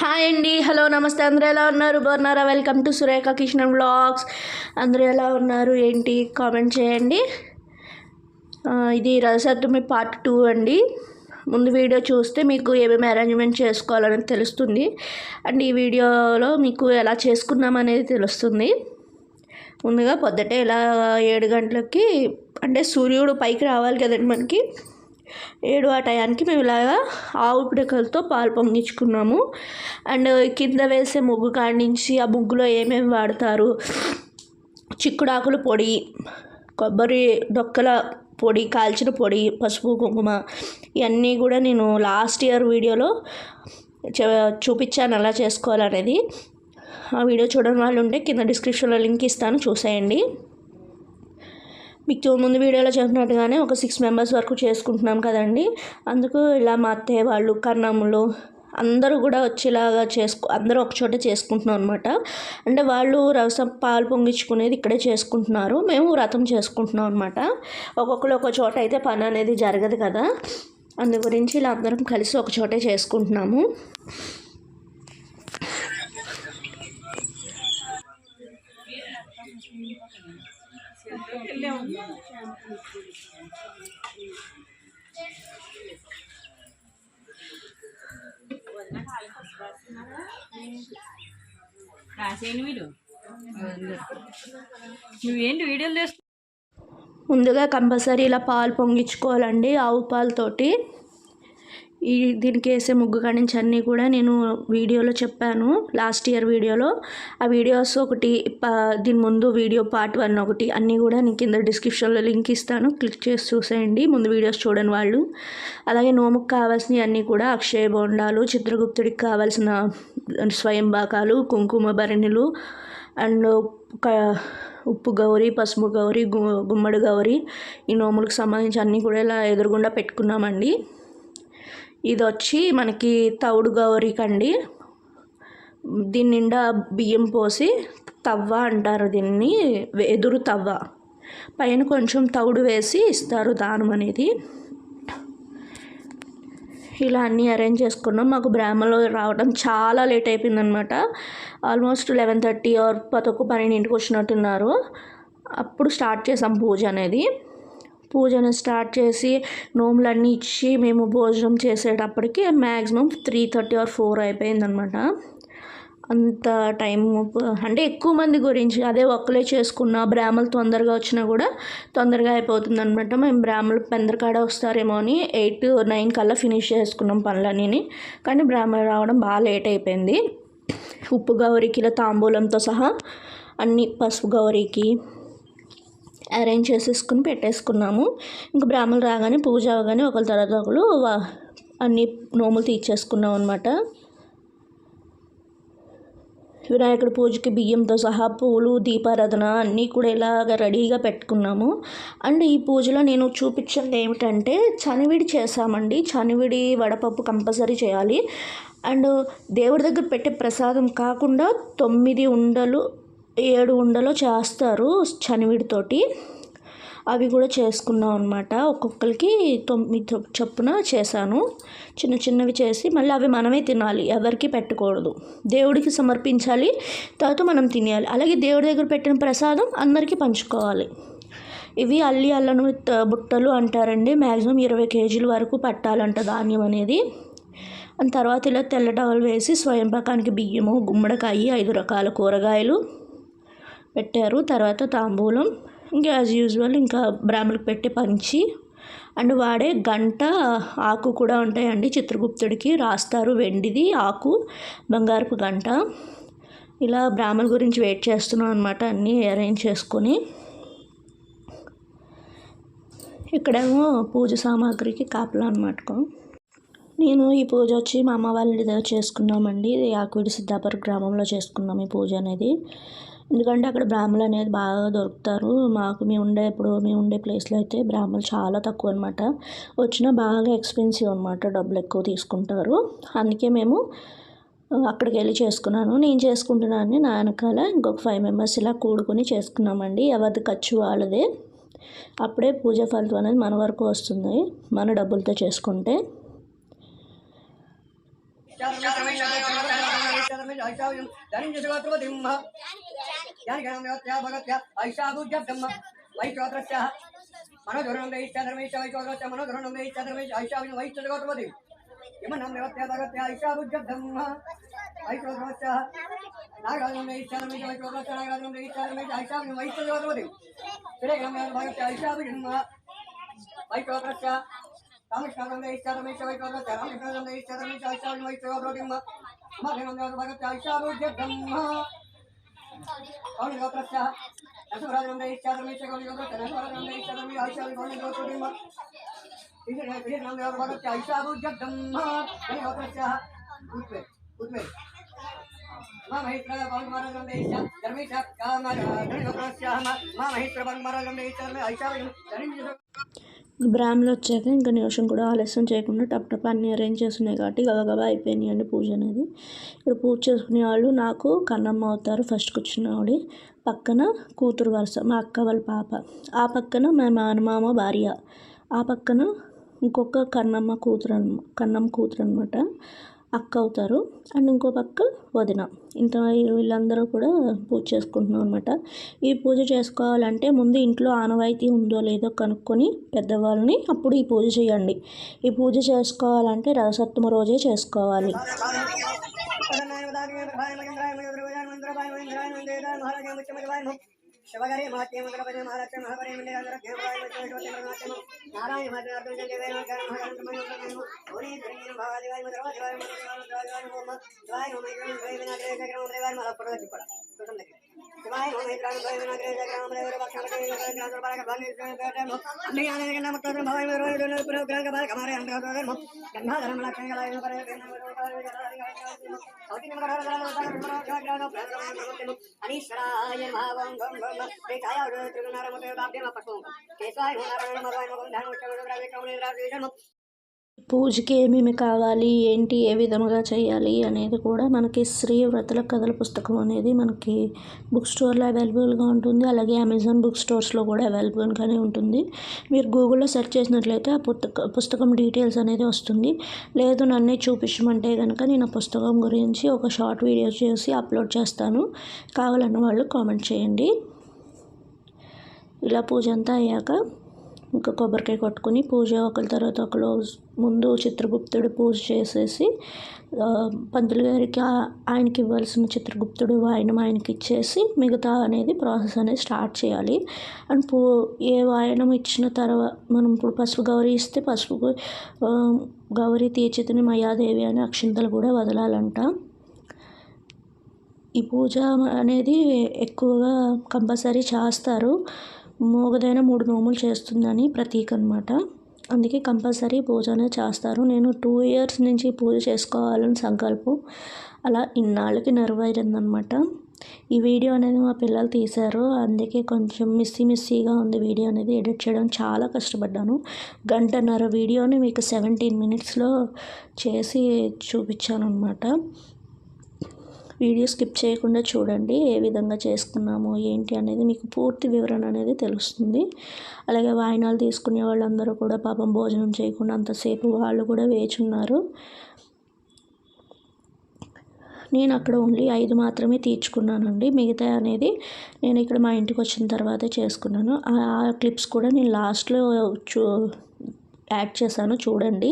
Hi అండి. Hello నమస్తే. అందరూ ఎలా ఉన్నారు? బాగున్నారా? Welcome to Surekha Kishan blogs అందరూ ఎలా ఉన్నారు? ఏంటి? కామెంట్ చేయండి. ఇది రసత్తుమి పార్ట్ టూ అండి. ముందు వీడియో చూస్తే మీకు ఏమేమి అరేంజ్మెంట్ చేసుకోవాలని తెలుస్తుంది. అండ్ ఈ వీడియోలో మీకు ఎలా చేసుకున్నాం అనేది తెలుస్తుంది. ముందుగా పొద్దుటే ఇలా ఏడు గంటలకి అంటే సూర్యుడు పైకి రావాలి కదండి మనకి. ఏడు ఆ టయానికి మేము ఇలాగా ఆవు పిడకలతో పాలు పొంగించుకున్నాము. అండ్ కింద వేసే ముగ్గు కాడించి నుంచి ఆ ముగ్గులో ఏమేమి వాడతారు? చిక్కుడాకుల పొడి కొబ్బరి డొక్కల పొడి కాల్చిన పొడి పసుపు కుంకుమ ఇవన్నీ కూడా నేను లాస్ట్ ఇయర్ వీడియోలో చ- చూపించాను ఎలా చేసుకోవాలనేది. ఆ వీడియో చూడని వాళ్ళు ఉంటే కింద డిస్క్రిప్షన్లో లింక్ ఇస్తాను చూసేయండి. మీకు చూ- ముందు వీడియోలో చెప్పినట్టుగానే ఒక సిక్స్ మెంబర్స్ వరకు చేసుకుంటున్నాం కదండి. అందుకు ఇలా మా అత్తయ్య వాళ్ళు కన్నములు అందరూ కూడా వచ్చేలాగా చేసుకు అందరూ ఒకచోట చేసుకుంటున్నాం అనమాట అంటే వాళ్ళు రసం పాలు పొంగించుకునేది ఇక్కడే చేసుకుంటున్నారు. మేము వ్రతం చేసుకుంటున్నాం అనమాట ఒక్కొక్కరు ఒక చోట అయితే పని అనేది జరగదు కదా. అందు గురించి ఇలా అందరం కలిసి ఒక చోటే చేసుకుంటున్నాము రాసేయండి మీరు నువ్వేంటి వీడియోలు చేస్తు ముందుగా కంపల్సరీ ఇలా పాలు పొంగించుకోవాలండి ఆవు పాలతోటి. ఈ దీనికి వేసే ముగ్గు కాడి నుంచి అన్నీ కూడా నేను వీడియోలో చెప్పాను లాస్ట్ ఇయర్ వీడియోలో. ఆ వీడియోస్ ఒకటి ప- దీని ముందు వీడియో పార్ట్ వన్ ఒకటి అన్నీ కూడా నేను కింద డిస్క్రిప్షన్లో లింక్ ఇస్తాను. క్లిక్ చేసి చూసేయండి ముందు వీడియోస్ చూడని వాళ్ళు. అలాగే నోముకు కావాల్సినవి అన్నీ కూడా అక్షయ బోండాలు చిత్రగుప్తుడికి కావాల్సిన స్వయం బాకాలు కుంకుమ భరణిలు అండ్ క ఉప్పు గౌరి పసుపు గౌరి గు గుమ్మడి గౌరి ఈ నోములకు సంబంధించి అన్నీ కూడా ఇలా ఎదురుగుండా పెట్టుకున్నామండి. ఇది వచ్చి మనకి తౌడు గౌరికండి దీని నిండా బియ్యం పోసి తవ్వ అంటారు దీన్ని ఎదురు తవ్వ. పైన కొంచెం తౌడు వేసి ఇస్తారు దానం అనేది. ఇలా అన్నీ అరేంజ్ చేసుకున్నాం. మాకు బ్రాహ్మలో రావడం చాలా లేట్ అయిపోయిందనమాట. ఆల్మోస్ట్ లెవెన్ థర్టీ ఆర్ పదొక్క పన్నెండింటికి వచ్చినట్టున్నారు. అప్పుడు స్టార్ట్ చేసాం పూజ అనేది. పూజను స్టార్ట్ చేసి నోములన్నీ ఇచ్చి మేము భోజనం చేసేటప్పటికి maximum three thirty or four అయిపోయిందనమాట అంత టైం అంటే ఎక్కువ మంది గురించి అదే ఒక్కలే చేసుకున్న బ్రాహ్మలు తొందరగా వచ్చినా కూడా తొందరగా అయిపోతుంది అనమాట మేము బ్రాహ్మలు పెందరకాడ వస్తారేమో అని ఎయిట్ నైన్ కల్లా ఫినిష్ చేసుకున్నాం పనులన్నీ కానీ బ్రాహ్మలు రావడం బాగా లేట్ అయిపోయింది. ఉప్పు గౌరికి ఇలా తాంబూలంతో సహా అన్ని పసుపు గౌరికి అరేంజ్ చేసేసుకుని పెట్టేసుకున్నాము. ఇంకా బ్రాహ్మణులు రాగానే పూజ అవగానే ఒకరి తర్వాత ఒకరు వా- అన్ని నోములు తీర్చేసుకున్నాం అనమాట వినాయకుడి పూజకి బియ్యంతో సహా పూలు దీపారాధన అన్నీ కూడా ఇలాగ రెడీగా పెట్టుకున్నాము. అండ్ ఈ పూజలో నేను చూపించింది ఏమిటంటే చనివిడి చేసామండి చనివిడి వడపప్పు కంపల్సరీ చేయాలి. అండ్ దేవుడి దగ్గర పెట్టే ప్రసాదం కాకుండా తొమ్మిది ఉండలు ఏడు ఉండలు చేస్తారు చనివిడితోటి. అవి కూడా చేసుకున్నాం అనమాట ఒక్కొక్కరికి తొమ్మిది చొప్పున చేశాను. చిన్న చిన్నవి చేసి మళ్ళీ అవి మనమే తినాలి. ఎవరికి పెట్టకూడదు. దేవుడికి సమర్పించాలి. తర్వాత మనం తినేయాలి. అలాగే దేవుడి దగ్గర పెట్టిన ప్రసాదం అందరికీ పంచుకోవాలి. ఇవి అల్లి అల్లను బుట్టలు అంటారండి. మ్యాక్సిమం ఇరవై కేజీల వరకు పట్టాలంట ధాన్యం అనేది. అండ్ తర్వాత ఇలా తెల్ల టవల్ వేసి స్వయంపాకానికి బియ్యము గుమ్మడికాయ ఐదు రకాల కూరగాయలు. పెట్టారు. తర్వాత తాంబూలం. ఇంకా యాజ్ యూజువల్ ఇంకా బ్రాహ్మణులకు పెట్టే పంచి. అండ్ వాడే గంట ఆకు కూడా ఉంటాయండి. చిత్రగుప్తుడికి రాస్తారు వెండిది ఆకు బంగారపు గంట. ఇలా బ్రాహ్మణుల గురించి వెయిట్ చేస్తున్నాం అనమాట అన్నీ అరేంజ్ చేసుకొని. ఇక్కడేమో పూజ సామాగ్రికి కాపలా అనమాట నేను ఈ పూజ వచ్చి మా అమ్మ వాళ్ళ దగ్గర చేసుకున్నామండి ఇది ఆకువిడి సిద్ధాపురం గ్రామంలో చేసుకున్నాం ఈ పూజ అనేది. ఎందుకంటే అక్కడ బ్రాహ్మలు అనేది బాగా దొరుకుతారు. మాకు మేము ఉండే ఇప్పుడు మేము ఉండే ప్లేస్లో అయితే బ్రాహ్మలు చాలా తక్కువ అనమాట వచ్చినా బాగా ఎక్స్పెన్సివ్ అనమాట డబ్బులు ఎక్కువ తీసుకుంటారు. అందుకే మేము అక్కడికి వెళ్ళి చేసుకున్నాను. నేను చేసుకుంటున్నాను నా వెనకాల ఇంకొక ఫైవ్ మెంబర్స్ ఇలా కూడుకొని చేసుకున్నామండి. ఎవరిది ఖర్చు వాళ్ళదే. అప్పుడే పూజ ఫలితం అనేది మన వరకు వస్తుంది మన డబ్బులతో చేసుకుంటే. यारिगणामेवत्या भगवत्या ऐषादुज्य ब्रह्म वै चौत्रस्याः मनोधुरणं वैश्चधर्मेश वै चौत्रस्य मनोधुरणं वैश्चधर्मेश ऐषाविन वैश्चगौतमति यमनामेवत्या भगवत्या ऐषादुज्य ब्रह्म कौलिगोत्रस्याः दशभराजनन्दे इच्छाधर्मेश्वर कौलिगोत्रस्य दशभराजनन्दे इच्छाधर्मे आयुष्यामि कौलिगोत्रबिम्ब विशेषनामदेवभगवत्या ईशाभुजब्दम्मा कौलिगोत्रस्याः उत्वे उत्वे धर्मेश, कामरा धर्मस्याः मा महित्र बङ्गमरा गम्भीर धर्मे ऐषावयं धर्मे బ్రాహ్మణులు వచ్చాక ఇంకా నిమిషం కూడా ఆలస్యం చేయకుండా టప్ టప్ అన్నీ అరేంజ్ చేస్తున్నాయి కాబట్టి గబగబా అయిపోయినాయి అండి పూజ అనేది. ఇక్కడ పూజ చేసుకునే వాళ్ళు నాకు కన్నమ్మ అవుతారు ఫస్ట్ వచ్చిన ఆవిడ. పక్కన కూతురు వరుస మా అక్క వాళ్ళ పాప. ఆ పక్కన మా మానమామ భార్య. ఆ పక్కన ఇంకొక కన్నమ్మ కూతురు అన్న కన్నమ్మ కూతురు అనమాట అక్క అవుతారు అండ్ ఇంకో పక్క వదిన ఇంత వీళ్ళందరూ కూడా పూజ చేసుకుంటున్నాం అనమాట ఈ పూజ చేసుకోవాలంటే ముందు ఇంట్లో ఆనవాయితీ ఉందో లేదో కనుక్కొని పెద్దవాళ్ళని అప్పుడు ఈ పూజ చేయండి ఈ పూజ చేసుకోవాలంటే రథసప్తమి రోజే చేసుకోవాలి శివగరి మహాత్మ్యం గణపతి మహాలక్ష్మి మహాపరి నారాయణ అనీశ్వరాయ அனீஸ்வராய పూజకి ఏమేమి కావాలి ఏంటి ఏ విధముగా చేయాలి అనేది కూడా మనకి శ్రీ వ్రతల కథల పుస్తకం అనేది మనకి బుక్ స్టోర్లో అవైలబుల్గా ఉంటుంది. అలాగే అమెజాన్ బుక్ స్టోర్స్లో కూడా అవైలబుల్గానే ఉంటుంది. మీరు గూగుల్లో సెర్చ్ చేసినట్లయితే ఆ పుస్తక పుస్తకం డీటెయిల్స్ అనేది వస్తుంది. లేదు నన్నే చూపించమంటే కనుక నేను ఆ పుస్తకం గురించి ఒక షార్ట్ వీడియో చేసి అప్లోడ్ చేస్తాను. కావాలన్న వాళ్ళు కామెంట్ చేయండి. ఇలా పూజ అంతా అయ్యాక ఇంకా కొబ్బరికాయ కొట్టుకుని పూజ ఒకరి తర్వాత ఒకరు ముందు చిత్రగుప్తుడు పూజ చేసేసి పంతులు గారికి ఆయనకి ఇవ్వాల్సిన చిత్రగుప్తుడు వాయనం ఆయనకి ఇచ్చేసి మిగతా అనేది ప్రాసెస్ అనేది స్టార్ట్ చేయాలి. అండ్ పూ ఏ వాయనం ఇచ్చిన తర్వాత మనం ఇప్పుడు పసుపు గౌరీ ఇస్తే పసుపు గౌరీ తీర్చితిని మయాదేవి అని అక్షింతలు కూడా వదలాలంట. ఈ పూజ అనేది ఎక్కువగా కంపల్సరీ చేస్తారు. మూగదైన మూడు నోములు చేస్తుందని ప్రతీక అనమాట అందుకే కంపల్సరీ పూజ అనేది చేస్తారు. నేను టూ ఇయర్స్ నుంచి పూజ చేసుకోవాలని సంకల్పం. అలా ఇన్నాళ్ళకి నెరవేరిందనమాట. ఈ వీడియో అనేది మా పిల్లలు తీశారు. అందుకే కొంచెం మిస్సీ మిస్సీగా ఉంది వీడియో అనేది. ఎడిట్ చేయడం చాలా కష్టపడ్డాను. గంటన్నర వీడియోని మీకు సెవెంటీన్ మినిట్స్లో చేసి చూపించాను అనమాట వీడియో స్కిప్ చేయకుండా చూడండి ఏ విధంగా చేసుకున్నాము ఏంటి అనేది మీకు పూర్తి వివరణ అనేది తెలుస్తుంది. అలాగే వాయినాలు తీసుకునే వాళ్ళందరూ కూడా పాపం భోజనం చేయకుండా అంతసేపు వాళ్ళు కూడా వేచున్నారు. నేను అక్కడ ఓన్లీ ఐదు మాత్రమే తీర్చుకున్నానండి. మిగతా అనేది నేను ఇక్కడ మా ఇంటికి వచ్చిన తర్వాతే చేసుకున్నాను. ఆ క్లిప్స్ కూడా నేను లాస్ట్లో చూ యాడ్ చేశాను చూడండి.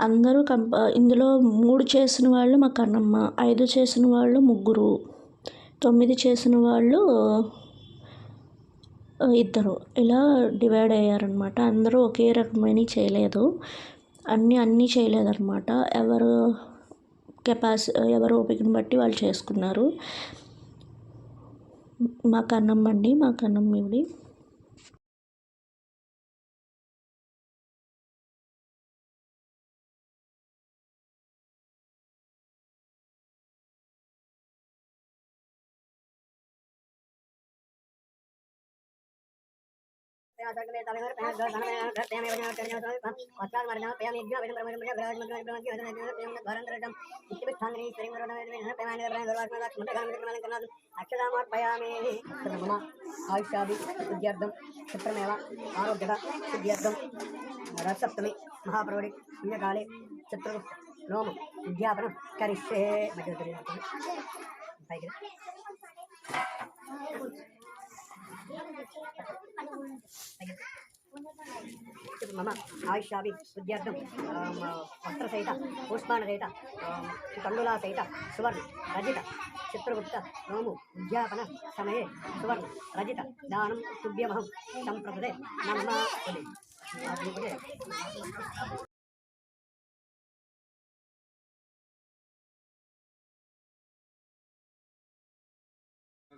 అందరూ కంప ఇందులో మూడు చేసిన వాళ్ళు మా కన్నమ్మ ఐదు చేసిన వాళ్ళు ముగ్గురు తొమ్మిది చేసిన వాళ్ళు ఇద్దరు. ఇలా డివైడ్ అయ్యారనమాట అందరూ ఒకే రకమైన చేయలేదు. అన్నీ అన్నీ చేయలేదన్నమాట. ఎవరు కెపాసి ఎవరు ఓపికను బట్టి వాళ్ళు చేసుకున్నారు. మా కన్నమ్మ అండి మా కన్నమ్మ ఇవి अक्षतामर्पयामि मम आयुष्यादि सिद्ध्यर्थं चतुर् नोम मम आयुष्यापि विद्यार्थं वस्त्रसहित पुष्पाणसहित तण्डुलासहित सुवर्ण रजित चित्रगुप्त नोमु उद्यापनसमये सुवर्ण रजित दानं तुभ्यमहं तं प्रददे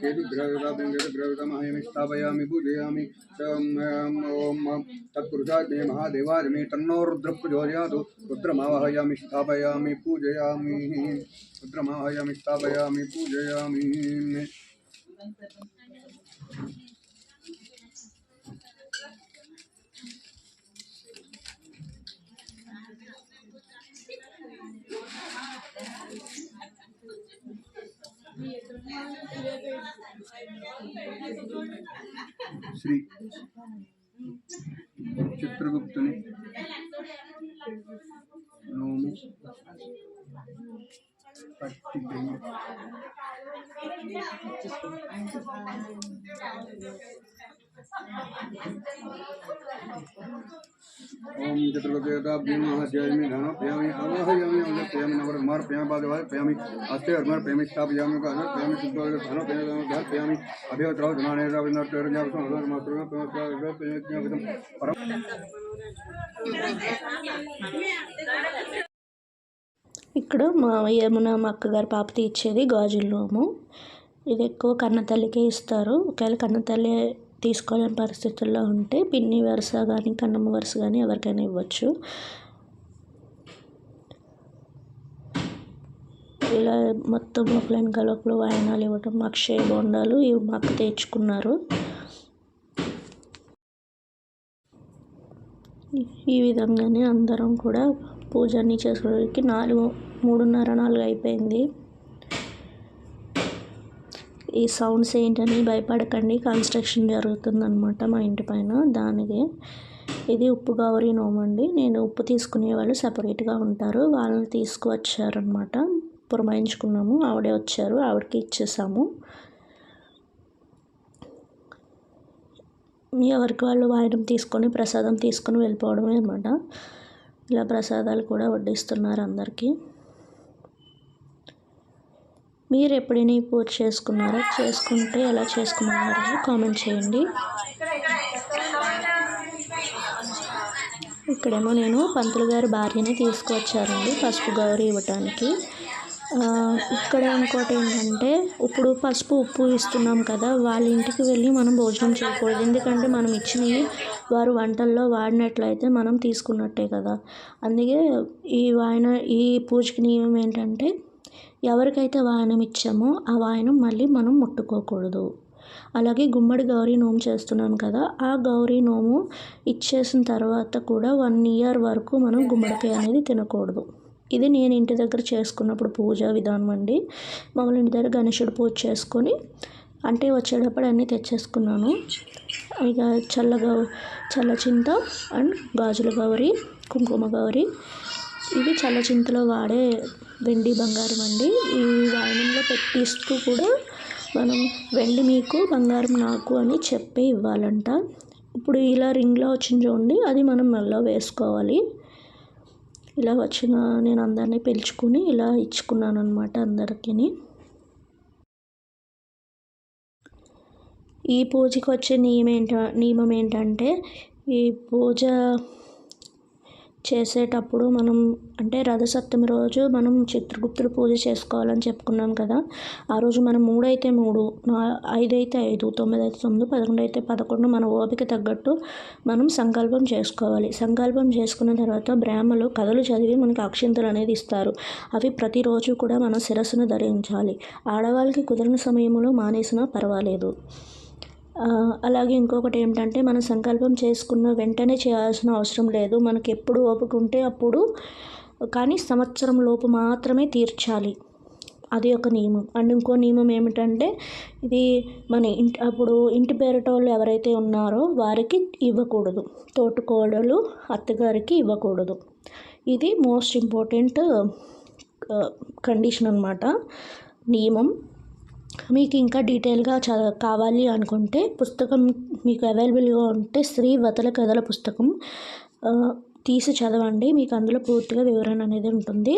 केतुग्रविदाभ्यङ्गतग्रविदमहयं स्थापयामि पूजयामि ॐ तत्पुरुषाग्ने महादेवार्मि तन्नोरुद्रप्रचोदयातु रुद्रमावहयामि स्थापयामि पूजयामि रुद्रमावहयामि स्थापयामि पूजयामि। నోము పట్టి గంగ ఓం చిత్రగుప్తేతాభ్యమహస్యామి ధనప్యామి అవహయామి అవప్యామి నవరమార్ప్యామి పాదవార్ప్యామి అస్తే అర్మర్ప్యామి స్థాపయామి కాదర్ప్యామి శుద్ధోదక ధనప్యామి ధర్ప్యామి అభ్యవత్రావు ధనానేరావినర్తేరజ్ఞాపకం పరం ఇక్కడ మా యమున మా అక్కగారి పాప తీర్చేది గాజుల్లోము. ఇది ఎక్కువ కన్నతల్లికే ఇస్తారు. ఒకవేళ కన్నతల్లి తీసుకోలేని పరిస్థితుల్లో ఉంటే పిన్ని వరుస కానీ కన్నమ్మ వరుస కానీ ఎవరికైనా ఇవ్వచ్చు. ఇలా మొత్తం ఒకలేని కలపలు వాయనాలు ఇవ్వటం అక్షయ బొండాలు ఇవి మాకు తెచ్చుకున్నారు. ఈ విధంగానే అందరం కూడా పూజ అన్నీ చేసుకోవడానికి నాలుగు మూడున్నర నాలుగు అయిపోయింది. ఈ సౌండ్స్ ఏంటని భయపడకండి. కన్స్ట్రక్షన్ జరుగుతుందనమాట మా ఇంటి పైన దానికి ఇది ఉప్పు గౌరీ నోమండి నేను ఉప్పు తీసుకునే వాళ్ళు సపరేట్గా ఉంటారు. వాళ్ళని తీసుకువచ్చారనమాట పురమాయించుకున్నాము. ఆవిడే వచ్చారు. ఆవిడకి ఇచ్చేసాము. ఎవరికి వాళ్ళు వాయనం తీసుకొని ప్రసాదం తీసుకొని వెళ్ళిపోవడమే అనమాట ఇలా ప్రసాదాలు కూడా వడ్డిస్తున్నారు అందరికీ. మీరు ఎప్పుడైనా ఈ పూజ చేసుకున్నారా? చేసుకుంటే ఎలా చేసుకున్నారో కామెంట్ చేయండి. ఇక్కడేమో నేను పంతులు గారి భార్యని తీసుకువచ్చారండి పసుపు గౌరీ ఇవ్వటానికి. ఇక్కడ ఇంకోటి ఏంటంటే ఇప్పుడు పసుపు ఉప్పు ఇస్తున్నాం కదా వాళ్ళ ఇంటికి వెళ్ళి మనం భోజనం చేయకూడదు. ఎందుకంటే మనం ఇచ్చినవి వారు వంటల్లో వాడినట్లయితే మనం తీసుకున్నట్టే కదా. అందుకే ఈ వాయన ఈ పూజకి నియమం ఏంటంటే ఎవరికైతే వాయనం ఇచ్చామో ఆ వాయనం మళ్ళీ మనం ముట్టుకోకూడదు. అలాగే గుమ్మడి గౌరీ నోము చేస్తున్నాను కదా ఆ గౌరీ నోము ఇచ్చేసిన తర్వాత కూడా వన్ ఇయర్ వరకు మనం గుమ్మడికాయ అనేది తినకూడదు. ఇది నేను ఇంటి దగ్గర చేసుకున్నప్పుడు పూజా విధానం అండి. మామూలు ఇంటి దగ్గర గణేశుడు పూజ చేసుకొని అంటే వచ్చేటప్పుడు అన్నీ తెచ్చేసుకున్నాను. ఇక చల్ల గౌ చల్ల చింత అండ్ గాజుల గౌరి కుంకుమ గౌరి ఇవి చల్ల చింతలో వాడే వెండి బంగారం అండి. ఈ వాయనంలో పెట్టిస్తూ కూడా మనం వెండి మీకు బంగారం నాకు అని చెప్పి ఇవ్వాలంట. ఇప్పుడు ఇలా రింగ్లో వచ్చింది చూడండి అది మనం మెల్లో వేసుకోవాలి. ఇలా వచ్చిన నేను అందరినీ పిలుచుకుని ఇలా ఇచ్చుకున్నాను అనమాట అందరికీ ఈ పూజకి వచ్చే నియమం ఏంట నియమం ఏంటంటే ఈ పూజ చేసేటప్పుడు మనం అంటే రథసప్తమి రోజు మనం చిత్రగుప్తుడు పూజ చేసుకోవాలని చెప్పుకున్నాం కదా. ఆ రోజు మనం మూడైతే మూడు నా ఐదు అయితే ఐదు తొమ్మిది అయితే తొమ్మిది పదకొండు అయితే పదకొండు మన ఓపిక తగ్గట్టు మనం సంకల్పం చేసుకోవాలి. సంకల్పం చేసుకున్న తర్వాత బ్రాహ్మలు కథలు చదివి మనకి అక్షింతలు అనేది ఇస్తారు. అవి ప్రతిరోజు కూడా మనం శిరస్సును ధరించాలి. ఆడవాళ్ళకి కుదిరిన సమయంలో మానేసినా పర్వాలేదు. అలాగే ఇంకొకటి ఏంటంటే మనం సంకల్పం చేసుకున్న వెంటనే చేయాల్సిన అవసరం లేదు. మనకి ఎప్పుడు ఓపిక ఉంటే అప్పుడు కానీ సంవత్సరం లోపు మాత్రమే తీర్చాలి. అది ఒక నియమం. అండ్ ఇంకో నియమం ఏమిటంటే ఇది మన ఇంటి అప్పుడు ఇంటి పేరటోళ్ళు ఎవరైతే ఉన్నారో వారికి ఇవ్వకూడదు. తోటకోడలు అత్తగారికి ఇవ్వకూడదు. ఇది మోస్ట్ ఇంపార్టెంట్ కండిషన్ అనమాట నియమం. మీకు ఇంకా డీటెయిల్గా చ కావాలి అనుకుంటే పుస్తకం మీకు అవైలబుల్గా ఉంటే శ్రీ వతల కథల పుస్తకం తీసి చదవండి. మీకు అందులో పూర్తిగా వివరణ అనేది ఉంటుంది.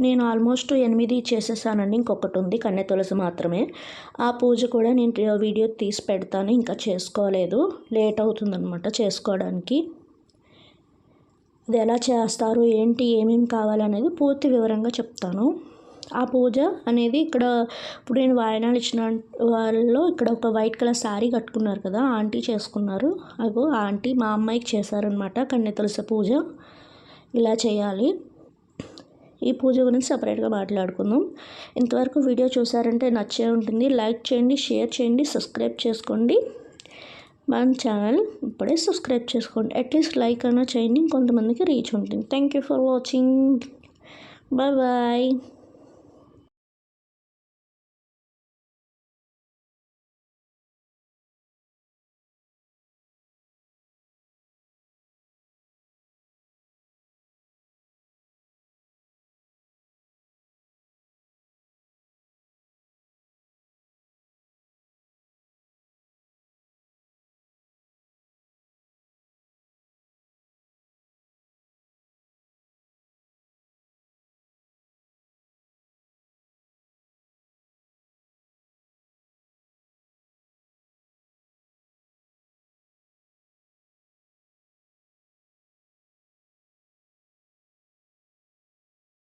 నేను ఆల్మోస్ట్ ఎనిమిది చేసేసానండి. ఇంకొకటి ఉంది కన్నె తులసి మాత్రమే. ఆ పూజ కూడా నేను వీడియో తీసి పెడతాను. ఇంకా చేసుకోలేదు. లేట్ అవుతుందనమాట చేసుకోవడానికి. అది ఎలా చేస్తారు? ఏంటి? ఏమేమి కావాలనేది పూర్తి వివరంగా చెప్తాను. ఆ పూజ అనేది ఇక్కడ ఇప్పుడు నేను వాయనాలు ఇచ్చిన వాళ్ళలో ఇక్కడ ఒక వైట్ కలర్ శారీ కట్టుకున్నారు కదా ఆంటీ చేసుకున్నారు. అగో ఆంటీ మా అమ్మాయికి చేశారనమాట కన్నె తులసి పూజ. ఇలా చేయాలి. ఈ పూజ గురించి సపరేట్గా మాట్లాడుకుందాం. ఇంతవరకు వీడియో చూసారంటే నచ్చే ఉంటుంది. లైక్ చేయండి షేర్ చేయండి సబ్స్క్రైబ్ చేసుకోండి. మన ఛానల్ ఇప్పుడే సబ్స్క్రైబ్ చేసుకోండి. అట్లీస్ట్ లైక్ అయినా చేయండి ఇంకొంతమందికి రీచ్ ఉంటుంది. Thank you for watching. Bye bye.